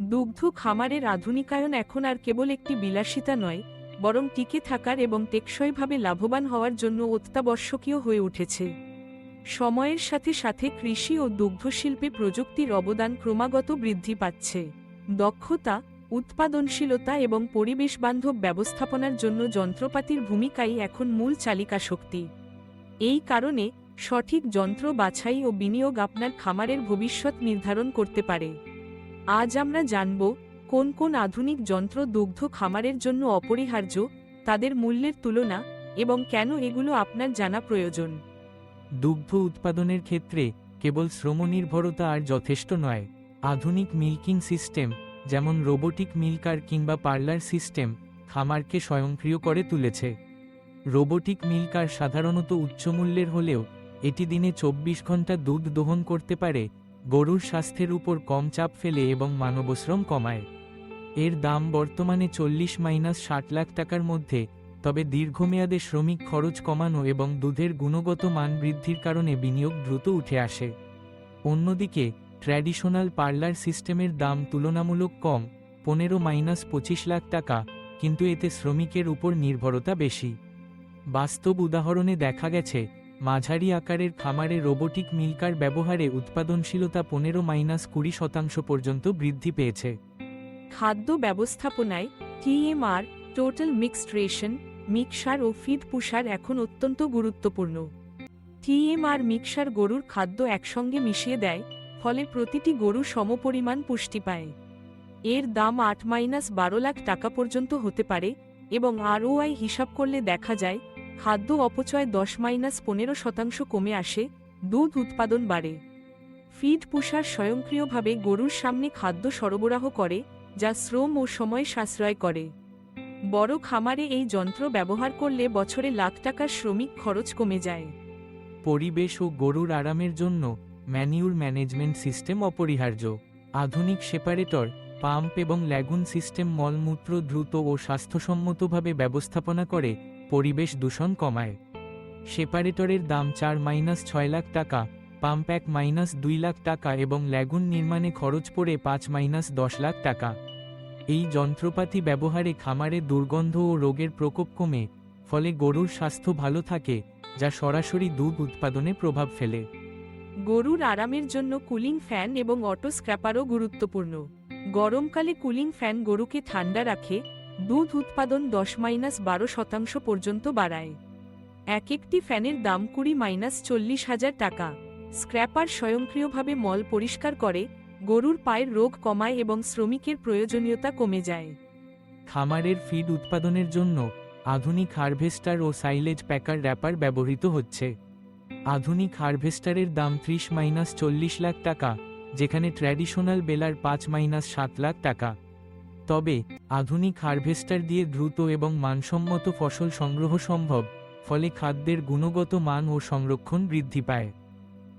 দুগ্ধ খামারের আধুনিকায়ন এখন আর কেবল একটি বিলাসিতা নয়, বরং টিকে থাকার এবং টেকসইভাবে লাভবান হওয়ার জন্য অত্যাবশ্যকীয় হয়ে উঠেছে। সময়ের সাথে সাথে কৃষি ও দুগ্ধশিল্পে প্রযুক্তির অবদান ক্রমাগত বৃদ্ধি পাচ্ছে। দক্ষতা, উৎপাদনশীলতা এবং পরিবেশবান্ধব ব্যবস্থাপনার জন্য যন্ত্রপাতির ভূমিকাই এখন মূল চালিকা শক্তি এই কারণে সঠিক যন্ত্র বাছাই ও বিনিয়োগ আপনার খামারের ভবিষ্যৎ নির্ধারণ করতে পারে। আজ আমরা জানব, কোন কোন আধুনিক যন্ত্র দুগ্ধ খামারের জন্য অপরিহার্য, তাদের মূল্যের তুলনা, এবং কেন এগুলো আপনার জানা প্রয়োজন। দুগ্ধ উৎপাদনের ক্ষেত্রে কেবল শ্রমনির্ভরতা আর যথেষ্ট নয়, আধুনিক মিল্কিং সিস্টেম, যেমন রোবোটিক মিল্কার কিংবা পার্লার সিস্টেম, খামারকে স্বয়ংক্রিয় করে তুলেছে। রোবোটিক মিল্কার সাধারণত উচ্চমূল্যের হলেও, এটি দিনে চব্বিশ ঘণ্টা দুধ দোহন করতে পারে গরুর স্বাস্থ্যের উপর কম চাপ ফেলে এবং মানবশ্রম কমায়। এর দাম বর্তমানে চল্লিশ মাইনাস ষাট লাখ টাকার মধ্যে, তবে দীর্ঘমেয়াদে শ্রমিক খরচ কমানো এবং দুধের গুণগত মান বৃদ্ধির কারণে বিনিয়োগ দ্রুত উঠে আসে। অন্যদিকে, ট্র্যাডিশনাল পার্লার সিস্টেমের দাম তুলনামূলক কম, পনেরো মাইনাস পঁচিশ লাখ টাকা, কিন্তু এতে শ্রমিকের উপর নির্ভরতা বেশি। বাস্তব উদাহরণে দেখা গেছে মাঝারি আকারের খামারে রোবোটিক মিল্কার ব্যবহারে উৎপাদনশীলতা পনেরো মাইনাস কুড়ি শতাংশ পর্যন্ত বৃদ্ধি পেয়েছে। খাদ্য ব্যবস্থাপনায় TMR total mixed ration, mixer ও ফিড পুষার এখন অত্যন্ত গুরুত্বপূর্ণ। টিএমআর মিক্সার গরুর খাদ্য একসঙ্গে মিশিয়ে দেয়, ফলে প্রতিটি গরু সমপরিমাণ পুষ্টি পায়। এর দাম আট মাইনাস বারো লাখ টাকা পর্যন্ত হতে পারে এবং আরওআই হিসাব করলে দেখা যায় খাদ্য অপচয় দশ মাইনাস পনেরো শতাংশ কমে আসে, দুধ উৎপাদন বাড়ে। ফিড পুষার স্বয়ংক্রিয়ভাবে গরুর সামনে খাদ্য সরবরাহ করে, যা শ্রম ও সময় সাশ্রয় করে। বড় খামারে এই যন্ত্র ব্যবহার করলে বছরে লাখ টাকার শ্রমিক খরচ কমে যায়। পরিবেশ ও গরুর আরামের জন্য ম্যানিউর ম্যানেজমেন্ট সিস্টেম অপরিহার্য। আধুনিক সেপারেটর, পাম্প এবং ল্যাগুন সিস্টেম মলমূত্র দ্রুত ও স্বাস্থ্যসম্মতভাবে ব্যবস্থাপনা করে পরিবেশ দূষণ কমায়। সেপারেটরের দাম চার মাইনাস ছয় লাখ টাকা, পাম্প এক মাইনাস দুই লাখ টাকা এবং ল্যাগুন নির্মাণে খরচ পড়ে পাঁচ মাইনাস দশ লাখ টাকা। এই যন্ত্রপাতি ব্যবহারে খামারে দুর্গন্ধ ও রোগের প্রকোপ কমে, ফলে গরুর স্বাস্থ্য ভালো থাকে, যা সরাসরি দুধ উৎপাদনে প্রভাব ফেলে। গরুর আরামের জন্য কুলিং ফ্যান এবং অটো স্ক্র্যাপারও গুরুত্বপূর্ণ। গরমকালে কুলিং ফ্যান গরুকে ঠান্ডা রাখে দুধ উৎপাদন দশ মাইনাস বারো শতাংশ পর্যন্ত বাড়ায়। এক একটি ফ্যানের দাম কুড়ি মাইনাস চল্লিশ হাজার টাকা। স্ক্র্যাপার স্বয়ংক্রিয়ভাবে মল পরিষ্কার করে, গরুর পায়ের রোগ কমায় এবং শ্রমিকের প্রয়োজনীয়তা কমে যায়। খামারের ফিড উৎপাদনের জন্য আধুনিক হারভেস্টার ও সাইলেজ প্যাকার র্যাপার ব্যবহৃত হচ্ছে। আধুনিক হারভেস্টারের দাম ত্রিশ মাইনাস চল্লিশ লাখ টাকা, যেখানে ট্র্যাডিশনাল বেলার পাঁচ মাইনাস সাত লাখ টাকা। তবে, আধুনিক হারভেস্টার দিয়ে দ্রুত এবং মানসম্মত ফসল সংগ্রহ সম্ভব, ফলে খাদ্যের গুণগত মান ও সংরক্ষণ বৃদ্ধি পায়।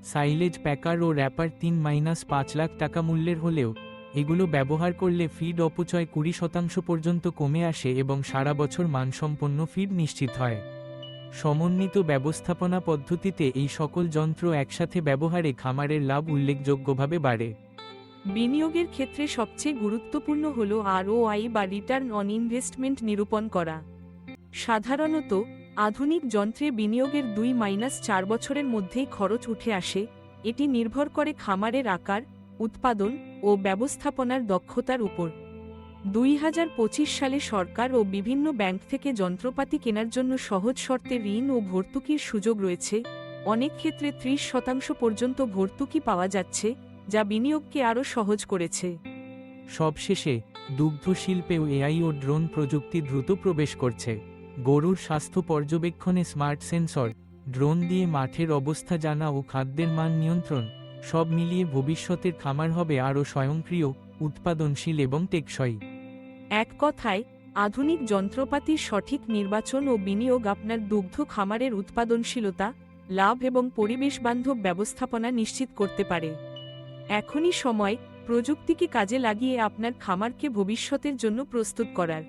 সাইলেজ প্যাকার ও র্যাপার তিন মাইনাস পাঁচ লাখ টাকা মূল্যের হলেও, এগুলো ব্যবহার করলে ফিড অপচয় কুড়ি শতাংশ পর্যন্ত কমে আসে এবং সারা বছর মানসম্পন্ন ফিড নিশ্চিত হয়। সমন্বিত ব্যবস্থাপনা পদ্ধতিতে এই সকল যন্ত্র একসাথে ব্যবহারে খামারের লাভ উল্লেখযোগ্যভাবে বাড়ে। বিনিয়োগের ক্ষেত্রে সবচেয়ে গুরুত্বপূর্ণ হল আরওআই বা রিটার্ন অন ইনভেস্টমেন্ট নিরূপণ করা। সাধারণত, আধুনিক যন্ত্রে বিনিয়োগের দুই মাইনাস চার বছরের মধ্যেই খরচ উঠে আসে, এটি নির্ভর করে খামারের আকার, উৎপাদন ও ব্যবস্থাপনার দক্ষতার উপর। দুই হাজার পঁচিশ সালে সরকার ও বিভিন্ন ব্যাংক থেকে যন্ত্রপাতি কেনার জন্য সহজ শর্তে ঋণ ও ভর্তুকির সুযোগ রয়েছে, অনেক ক্ষেত্রে ত্রিশ শতাংশ পর্যন্ত ভর্তুকি পাওয়া যাচ্ছে যা বিনিয়োগকে আরও সহজ করেছে। সবশেষে দুগ্ধ শিল্পেও এআই ও ড্রোন প্রযুক্তি দ্রুত প্রবেশ করছে। গরুর স্বাস্থ্য পর্যবেক্ষণে স্মার্ট সেন্সর ড্রোন দিয়ে মাঠের অবস্থা জানা ও খাদ্যের মান নিয়ন্ত্রণ সব মিলিয়ে ভবিষ্যতের খামার হবে আরও স্বয়ংক্রিয় উৎপাদনশীল এবং টেকসই। এক কথায় আধুনিক যন্ত্রপাতির সঠিক নির্বাচন ও বিনিয়োগ আপনার দুগ্ধ খামারের উৎপাদনশীলতা লাভ এবং পরিবেশবান্ধব ব্যবস্থাপনা নিশ্চিত করতে পারে। এখনই সময় প্রযুক্তিকে কাজে লাগিয়ে আপনার খামারকে ভবিষ্যতের জন্য প্রস্তুত করার?